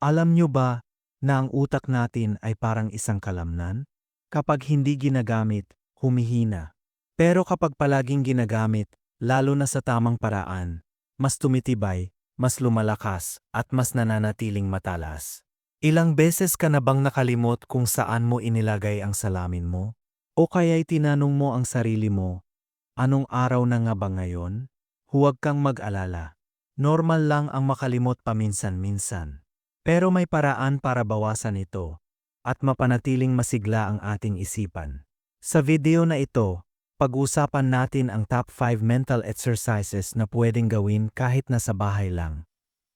Alam nyo ba na ang utak natin ay parang isang kalamnan? Kapag hindi ginagamit, humihina. Pero kapag palaging ginagamit, lalo na sa tamang paraan, mas tumitibay, mas lumalakas, at mas nananatiling matalas. Ilang beses ka na bang nakalimot kung saan mo inilagay ang salamin mo? O kaya'y tinanong mo ang sarili mo, anong araw na nga ba ngayon? Huwag kang mag-alala. Normal lang ang makalimot paminsan-minsan. Pero may paraan para bawasan ito at mapanatiling masigla ang ating isipan. Sa video na ito, pag-usapan natin ang top 5 mental exercises na pwedeng gawin kahit nasa bahay lang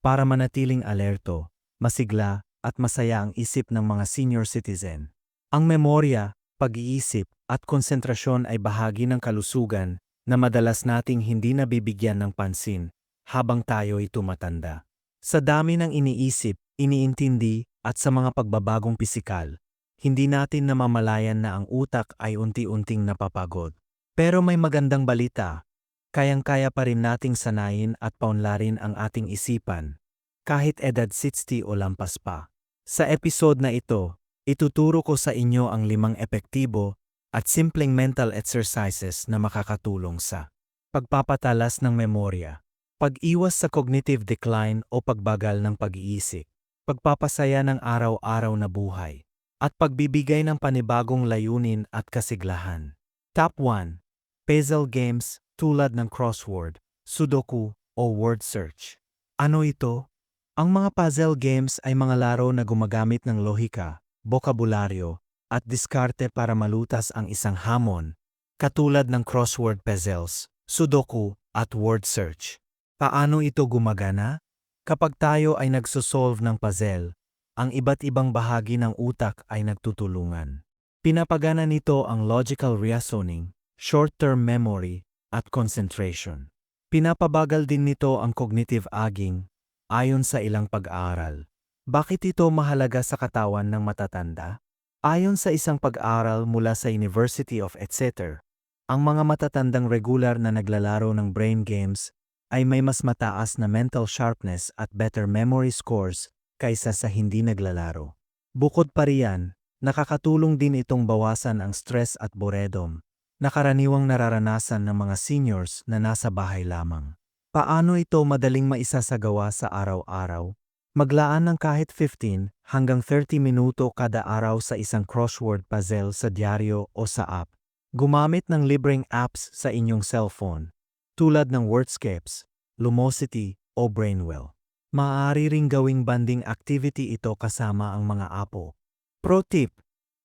para manatiling alerto, masigla at masaya ang isip ng mga senior citizen. Ang memorya, pag-iisip at konsentrasyon ay bahagi ng kalusugan na madalas nating hindi nabibigyan ng pansin habang tayo'y tumatanda. Sa dami ng iniisip, iniintindi at sa mga pagbabagong pisikal, hindi natin namamalayan na ang utak ay unti-unting napapagod. Pero may magandang balita, kayang-kaya pa rin nating sanayin at paunlarin ang ating isipan, kahit edad 60 o lampas pa. Sa episode na ito, ituturo ko sa inyo ang limang epektibo at simpleng mental exercises na makakatulong sa pagpapatalas ng memorya, pag-iwas sa cognitive decline o pagbagal ng pag-iisip, pagpapasaya ng araw-araw na buhay, at pagbibigay ng panibagong layunin at kasiglahan. Top 1. Puzzle games tulad ng crossword, sudoku, o word search. Ano ito? Ang mga puzzle games ay mga laro na gumagamit ng lohika, bokabularyo, at diskarte para malutas ang isang hamon, katulad ng crossword puzzles, sudoku, at word search. Paano ito gumagana? Kapag tayo ay nagsosolve ng puzzle, ang iba't ibang bahagi ng utak ay nagtutulungan. Pinapagana nito ang logical reasoning, short-term memory, at concentration. Pinapabagal din nito ang cognitive aging, ayon sa ilang pag-aaral. Bakit ito mahalaga sa katawan ng matatanda? Ayon sa isang pag-aaral mula sa University of Exeter, ang mga matatandang regular na naglalaro ng brain games ay may mas mataas na mental sharpness at better memory scores kaysa sa hindi naglalaro. Bukod pa riyan, nakakatulong din itong bawasan ang stress at boredom na karaniwang nararanasan ng mga seniors na nasa bahay lamang. Paano ito madaling maisasagawa sa araw-araw? Maglaan ng kahit 15 hanggang 30 minuto kada araw sa isang crossword puzzle sa dyaryo o sa app. Gumamit ng libreng apps sa inyong cellphone, tulad ng Wordscapes, Lumosity o Brainwell. Maaari ring gawing banding activity ito kasama ang mga apo. Pro tip,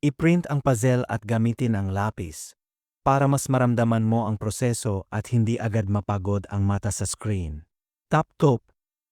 i-print ang puzzle at gamitin ang lapis para mas maramdaman mo ang proseso at hindi agad mapagod ang mata sa screen. Top top,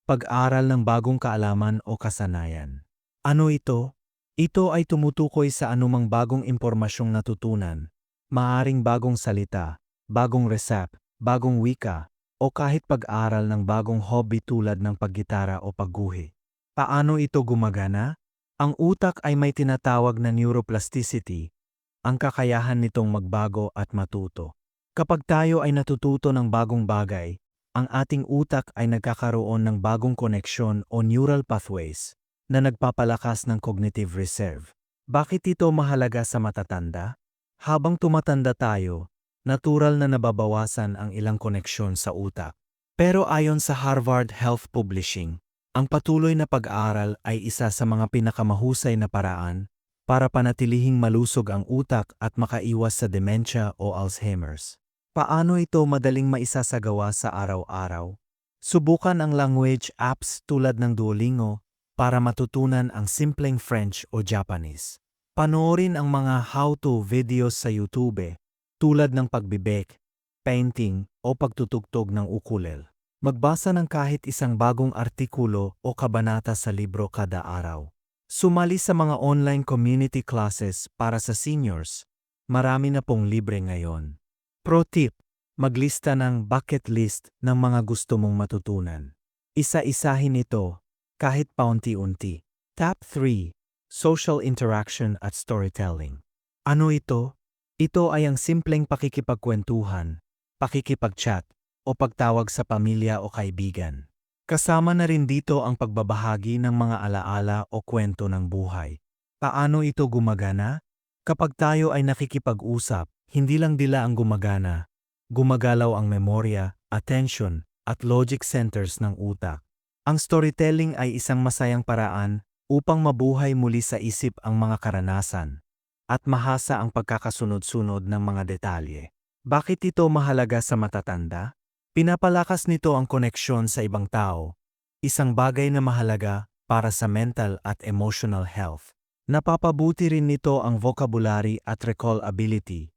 pag-aral ng bagong kaalaman o kasanayan. Ano ito? Ito ay tumutukoy sa anumang bagong impormasyong natutunan, maaring bagong salita, bagong resep, bagong wika, o kahit pag-aral ng bagong hobby tulad ng paggitara o pagguhi. Paano ito gumagana? Ang utak ay may tinatawag na neuroplasticity, ang kakayahan nitong magbago at matuto. Kapag tayo ay natututo ng bagong bagay, ang ating utak ay nagkakaroon ng bagong koneksyon o neural pathways na nagpapalakas ng cognitive reserve. Bakit ito mahalaga sa matatanda? Habang tumatanda tayo, natural na nababawasan ang ilang koneksyon sa utak. Pero ayon sa Harvard Health Publishing, ang patuloy na pag-aaral ay isa sa mga pinakamahusay na paraan para panatilihing malusog ang utak at makaiwas sa dementia o Alzheimer's. Paano ito madaling maisasagawa sa araw-araw? Subukan ang language apps tulad ng Duolingo para matutunan ang simpleng French o Japanese. Panoorin ang mga how-to videos sa YouTube tulad ng pagbibek, painting o pagtutugtog ng ukulele. Magbasa ng kahit isang bagong artikulo o kabanata sa libro kada araw. Sumali sa mga online community classes para sa seniors. Marami na pong libre ngayon. Pro tip, maglista ng bucket list ng mga gusto mong matutunan. Isa-isahin ito, kahit paunti-unti. Top 3. Social interaction at storytelling. Ano ito? Ito ay ang simpleng pakikipagkwentuhan, pakikipag-chat, o pagtawag sa pamilya o kaibigan. Kasama na rin dito ang pagbabahagi ng mga alaala o kwento ng buhay. Paano ito gumagana? Kapag tayo ay nakikipag-usap, hindi lang dila ang gumagana. Gumagalaw ang memorya, attention, at logic centers ng utak. Ang storytelling ay isang masayang paraan upang mabuhay muli sa isip ang mga karanasan at mahasa ang pagkakasunod-sunod ng mga detalye. Bakit ito mahalaga sa matatanda? Pinapalakas nito ang koneksyon sa ibang tao, isang bagay na mahalaga para sa mental at emotional health. Napapabuti rin nito ang vocabulary at recall ability,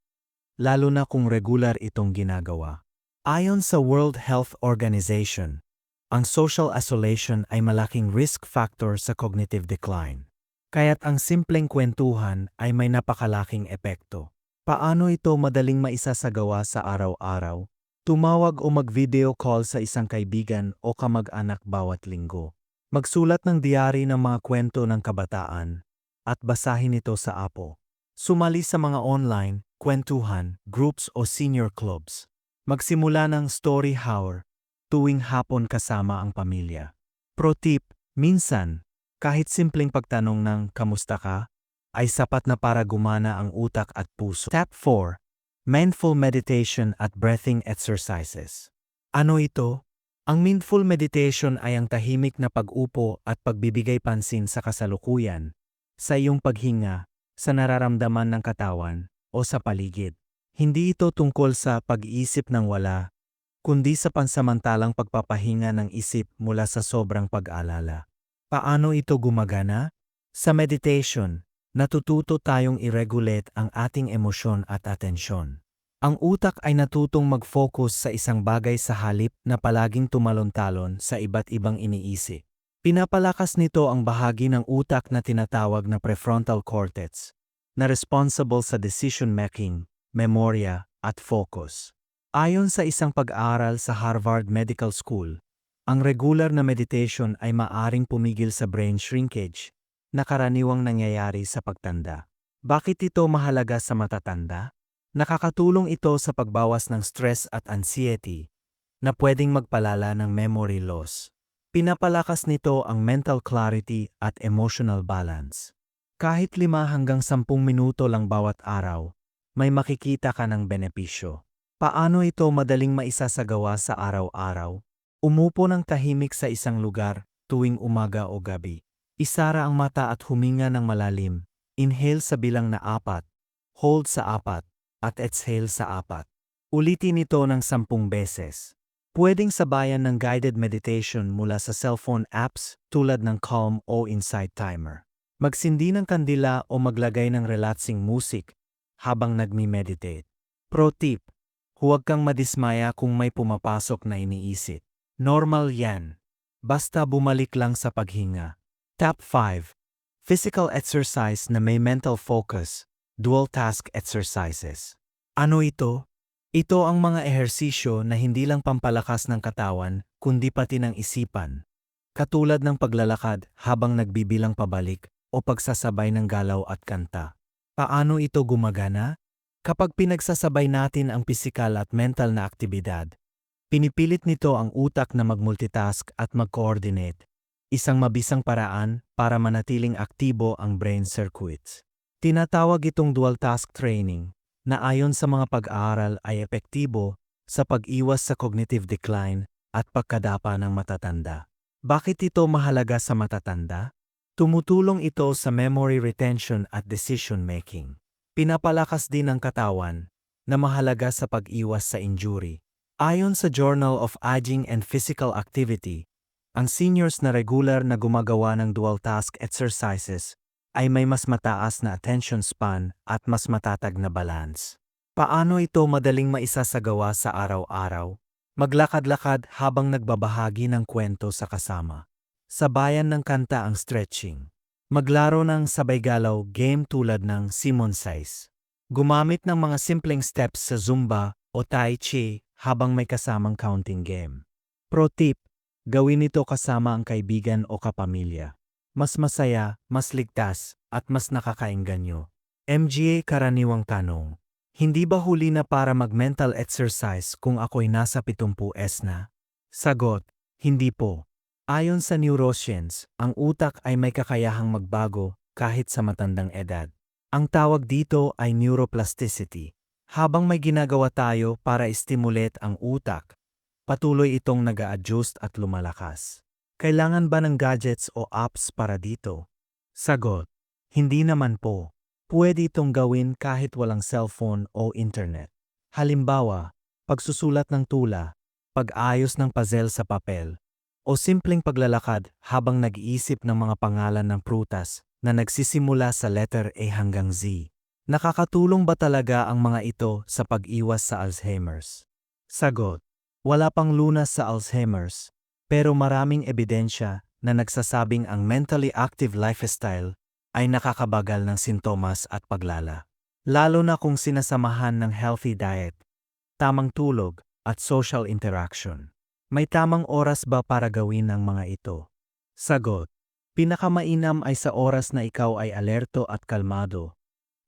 lalo na kung regular itong ginagawa. Ayon sa World Health Organization, ang social isolation ay malaking risk factor sa cognitive decline. Kaya't ang simpleng kwentuhan ay may napakalaking epekto. Paano ito madaling maisasagawa sa araw-araw? Tumawag o mag-video call sa isang kaibigan o kamag-anak bawat linggo. Magsulat ng diary ng mga kwento ng kabataan at basahin ito sa apo. Sumali sa mga online, kwentuhan, groups o senior clubs. Magsimula ng story hour tuwing hapon kasama ang pamilya. Pro tip, minsan, kahit simpleng pagtanong ng kamusta ka, ay sapat na para gumana ang utak at puso. Step 4. Mindful Meditation at Breathing Exercises. Ano ito? Ang mindful meditation ay ang tahimik na pag-upo at pagbibigay pansin sa kasalukuyan, sa iyong paghinga, sa nararamdaman ng katawan, o sa paligid. Hindi ito tungkol sa pag-iisip ng wala, kundi sa pansamantalang pagpapahinga ng isip mula sa sobrang pag-alala. Paano ito gumagana? Sa meditation, natututo tayong i-regulate ang ating emosyon at atensyon. Ang utak ay natutong mag-focus sa isang bagay sa halip na palaging tumalon-talon sa iba't ibang iniisip. Pinapalakas nito ang bahagi ng utak na tinatawag na prefrontal cortex, na responsible sa decision-making, memorya, at focus. Ayon sa isang pag-aaral sa Harvard Medical School, ang regular na meditation ay maaring pumigil sa brain shrinkage na karaniwang nangyayari sa pagtanda. Bakit ito mahalaga sa matatanda? Nakakatulong ito sa pagbawas ng stress at anxiety na pwedeng magpalala ng memory loss. Pinapalakas nito ang mental clarity at emotional balance. Kahit lima hanggang sampung minuto lang bawat araw, may makikita ka ng benepisyo. Paano ito madaling maisasagawa sa araw-araw? Umupo ng tahimik sa isang lugar tuwing umaga o gabi. Isara ang mata at huminga ng malalim. Inhale sa bilang na apat, hold sa apat, at exhale sa apat. Ulitin ito ng sampung beses. Pwedeng sabayan ng guided meditation mula sa cellphone apps tulad ng Calm o Insight Timer. Magsindi ng kandila o maglagay ng relaxing music habang nagmi-meditate. Pro tip, huwag kang madismaya kung may pumapasok na iniisip. Normal yan. Basta bumalik lang sa paghinga. Tap 5. Physical exercise na may mental focus, dual task exercises. Ano ito? Ito ang mga ehersisyo na hindi lang pampalakas ng katawan, kundi pati ng isipan. Katulad ng paglalakad habang nagbibilang pabalik o pagsasabay ng galaw at kanta. Paano ito gumagana? Kapag pinagsasabay natin ang pisikal at mental na aktibidad, Pinipilit nito ang utak na mag-multitask at mag-coordinate, isang mabisang paraan para manatiling aktibo ang brain circuits. Tinatawag itong dual task training na ayon sa mga pag-aaral ay epektibo sa pag-iwas sa cognitive decline at pagkadapa ng matatanda. Bakit ito mahalaga sa matatanda? Tumutulong ito sa memory retention at decision making. Pinapalakas din ang katawan na mahalaga sa pag-iwas sa injury Ayon sa Journal of Aging and Physical Activity, ang seniors na regular na gumagawa ng dual task exercises ay may mas mataas na attention span at mas matatag na balance. Paano ito madaling maisasagawa sa araw-araw? Maglakad-lakad habang nagbabahagi ng kwento sa kasama. Sabayan ng kanta ang stretching. Maglaro ng sabay galaw game tulad ng Simon Says. Gumamit ng mga simpleng steps sa Zumba o Tai Chi habang may kasamang counting game. Pro tip, gawin ito kasama ang kaibigan o kapamilya. Mas masaya, mas ligtas, at mas nakakainganyo. MGA karaniwang tanong, hindi ba huli na para mag-mental exercise kung ako'y nasa 70s na? Sagot, hindi po. Ayon sa neuroscience, ang utak ay may kakayahang magbago kahit sa matandang edad. Ang tawag dito ay neuroplasticity. Habang may ginagawa tayo para istimulate ang utak, patuloy itong nag adjust at lumalakas. Kailangan ba ng gadgets o apps para dito? Sagot, hindi naman po. Pwede itong gawin kahit walang cellphone o internet. Halimbawa, pagsusulat ng tula, pag-ayos ng puzzle sa papel, o simpleng paglalakad habang nag-iisip ng mga pangalan ng prutas na nagsisimula sa letter A hanggang Z. Nakakatulong ba talaga ang mga ito sa pag-iwas sa Alzheimer's? Sagot, wala pang lunas sa Alzheimer's, pero maraming ebidensya na nagsasabing ang mentally active lifestyle ay nakakabagal ng sintomas at paglala. Lalo na kung sinasamahan ng healthy diet, tamang tulog, at social interaction. May tamang oras ba para gawin ang mga ito? Sagot, pinakamainam ay sa oras na ikaw ay alerto at kalmado,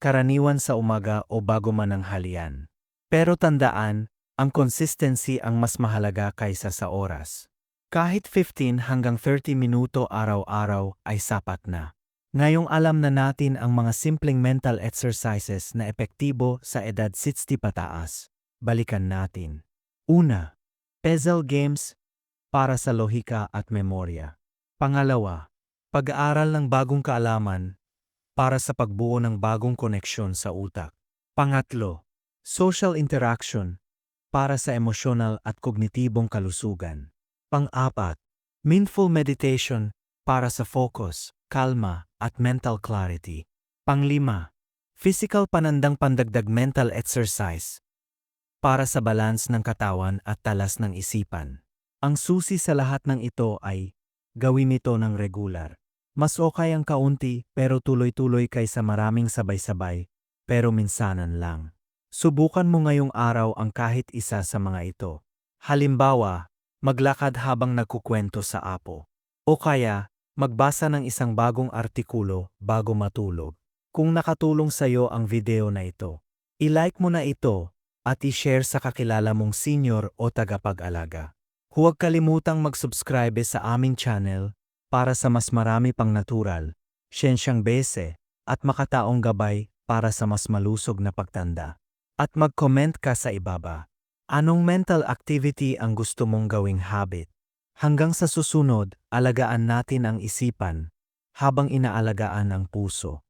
karaniwan sa umaga o bago man ang halian. Pero tandaan, ang consistency ang mas mahalaga kaysa sa oras. Kahit 15 hanggang 30 minuto araw-araw ay sapat na. Ngayong alam na natin ang mga simpleng mental exercises na epektibo sa edad 60 pataas, balikan natin. Una, puzzle games para sa lohika at memorya. Pangalawa, pag-aaral ng bagong kaalaman para sa pagbuo ng bagong koneksyon sa utak. Pangatlo, social interaction para sa emosyonal at kognitibong kalusugan. Pang-apat, mindful meditation para sa focus, kalma, at mental clarity. Panglima, physical panandang pandagdag mental exercise para sa balance ng katawan at talas ng isipan. Ang susi sa lahat ng ito ay gawin ito ng regular. Mas okay ang kaunti pero tuloy-tuloy kaysa maraming sabay-sabay pero minsanan lang. Subukan mo ngayong araw ang kahit isa sa mga ito. Halimbawa, maglakad habang nagkukwento sa apo. O kaya, magbasa ng isang bagong artikulo bago matulog. Kung nakatulong sa iyo ang video na ito, i-like mo na ito at i-share sa kakilala mong senior o tagapag-alaga. Huwag kalimutang mag-subscribe sa aming channel para sa mas marami pang natural, siyensyang bese, at makataong gabay para sa mas malusog na pagtanda. At mag-comment ka sa ibaba. Anong mental activity ang gusto mong gawing habit? Hanggang sa susunod, alagaan natin ang isipan habang inaalagaan ang puso.